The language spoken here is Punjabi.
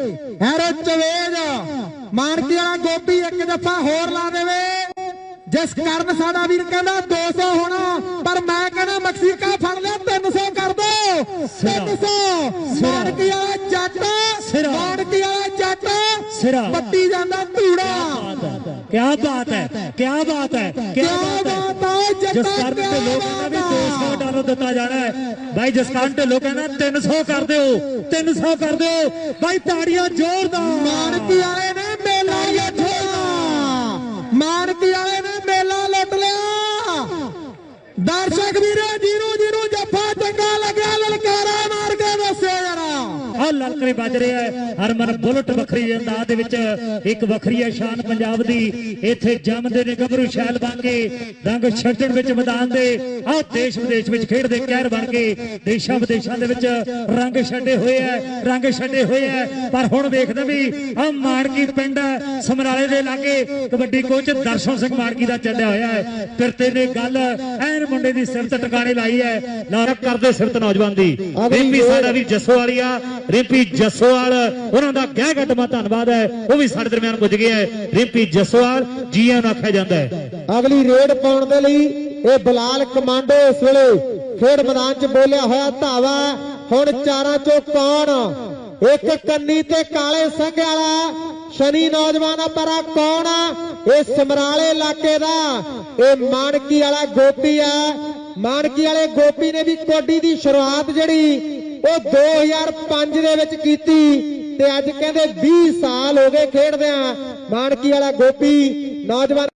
ਹੈਰੋ ਚਵੇਜ ਮਾਨਕੀ ਵਾਲਾ ਗੋਪੀ ਇੱਕ ਦਫਾ ਹੋਰ ਲਾ ਦੇਵੇ। ਜਿਸ ਕਾਰਨ ਸਾਡਾ ਵੀਰ ਕਹਿੰਦਾ 200 ਹੋਣਾ ਪਰ ਮੈਂ ਕਹਿੰਦਾ ਮਕਸੀਕਾ ਫੜ ਲਿਆ 300 ਕਰ ਦੋ। 300 ਮਾਨਕੀ ਵਾਲਾ ਜੱਟ। ਮਾਨਕੀ ਵਾਲਾ ਜੱਟ ਸਿਰਾ। ਪੱਟੀ ਜਾਂਦਾ ਧੂੜਾ। ਕਿਆ ਬਾਤ ਹੈ। ਕਿਆ ਬਾਤ ਹੈ। ਕਿਆ ਬਾਤ ਹੈ। ਜਿਸ ਕਾਰਨ ਤੇ ਲੋਕ ਕਹਿੰਦਾ ਵੀ 200 ਡਾਲਰ ਦਿੱਤਾ ਜਾਣਾ ਹੈ। ਭਾਈ ਜਿਸ ਕਾਰਨ ਤੇ ਲੋਕ ਕਹਿੰਦਾ 300 ਕਰ ਦਿਓ 300 ਕਰ ਦਿਓ। ਭਾਈ ਤਾੜੀਆਂ ਜ਼ੋਰਦਾਰ। ਮਾਨਕੀ ਵਾਲੇ ਨੇ ਮੇਲਾ ਲੁੱਟਿਆ ਮਾਨਕੀ ਵਾਲੇ ਨੇ ਮੇਲਾ ਲੁੱਟ ਲਿਆ। ਦਰਸ਼ਕ ਵੀਰੋ ਜਿਹਨੂੰ ਜਿਹਨੂੰ ਜੱਫਾ ਚੰਗਾ ਲੱਗਿਆ। ਲਲਕਾਰਾ ਮਾਰ ਕੇ ਦੱਸਿਓ ਜਰਾ। ਆ ਲਲਕਰੇ ਵੱਜ ਰਿਹਾ ਹੈ। ਹਰਮਨ ਬੁਲਟ ਵੱਖਰੀ ਅੰਦਾਜ਼ ਦੇ ਵਿੱਚ ਇੱਕ ਵੱਖਰੀ ਹੈ ਸ਼ਾਨ ਪੰਜਾਬ ਦੀ। ਇੱਥੇ ਜੰਮਦੇ ਨੇ ਗੱਭਰੂ ਸ਼ੈਲ ਬਣ ਕੇ ਰੰਗ ਛੱਡਣ ਵਿੱਚ ਮੈਦਾਨ ਦੇ। ਆਹ ਦੇਸ਼ ਵਿਦੇਸ਼ ਵਿੱਚ ਖੇਡਦੇ ਕਹਿਰ ਬਣ ਕੇ ਦੇਸ਼ਾਂ ਵਿਦੇਸ਼ਾਂ ਦੇ ਵਿੱਚ ਰੰਗ ਛੱਡੇ ਹੋਏ ਐ ਰੰਗ ਛੱਡੇ ਹੋਏ ਐ ਪਰ ਹੁਣ ਵੇਖਦੇ ਵੀ ਆ ਮਾੜਕੀ ਪਿੰਡ ਸਮਰਾਲੇ ਦੇ ਲਾਗੇ ਕਬੱਡੀ ਕੋਚ ਦਰਸ਼ਨ ਸਿੰਘ ਮਾੜਕੀ ਦਾ ਚੱਲਿਆ ਹੋਇਆ ਹੈ। ਫਿਰਤੇ ਨੇ ਗੱਲ ਐਨ ਮੁੰਡੇ ਦੀ ਸਿਰ ਤੇ ਟਿਕਾਣੇ ਲਾਈ ਹੈ। ਲਾਰਕ ਕਰਦੇ ਸਿਰ ਤੇ ਨੌਜਵਾਨ ਦੀ। ਰਿੰਪੀ ਸਾਡਾ ਵੀ ਜੱਸੋਵਾਲੀਆ ਰਿੰਪੀ ਜੱਸੋਵਾਲ ਉਹਨਾਂ ਦਾ ਗਹਿ ਘਟਮਾ ਧੰਨਵਾਦ ਹੈ। ਉਹ ਵੀ ਸਾਡੇ ਦਰਮਿਆਨ ਪੁੱਜ ਗਿਆ ਹੈ। ਰਿੰਪੀ ਜੱਸੋਵਾਲ ਜੀ ਨੂੰ ਆਖਿਆ ਜਾਂਦਾ ਹੈ। ਅਗਲੀ ਰੇਡ ਪਾਉਣ ਦੇ ਲਈ ਇਹ ਬਲਾਲ ਕਮਾਂਡੋ ਇਸ ਵੇਲੇ ਖੇਡ ਮੈਦਾਨ 'ਚ ਬੋਲਿਆ ਹੋਇਆ ਧਾਵਾ। ਹੁਣ ਚਾਰਾਂ 'ਚੋਂ ਕੌਣ? ਇੱਕ ਕੰਨੀ ਤੇ ਕਾਲੇ ਸਿੰਘ ਵਾਲਾ। ਸ਼ਨੀ ਨੌਜਵਾਨ ਆ, ਪਰ ਕੌਣ ਆ? ਇਹ ਸਮਰਾਲੇ ਇਲਾਕੇ ਦਾ। ਇਹ ਮਾਨਕੀ ਵਾਲਾ ਗੋਪੀ ਆ। ਮਾਨਕੀ ਵਾਲੇ ਗੋਪੀ ਨੇ ਵੀ ਕੋਡੀ ਦੀ ਸ਼ੁਰੂਆਤ ਜਿਹੜੀ ਉਹ 2005 ਦੇ ਵਿੱਚ ਕੀਤੀ। ਤੇ ਅੱਜ ਕਹਿੰਦੇ 20 ਸਾਲ ਹੋ ਗਏ ਖੇਡਦਿਆਂ। ਮਾਨਕੀ ਵਾਲਾ ਗੋਪੀ ਨੌਜਵਾਨ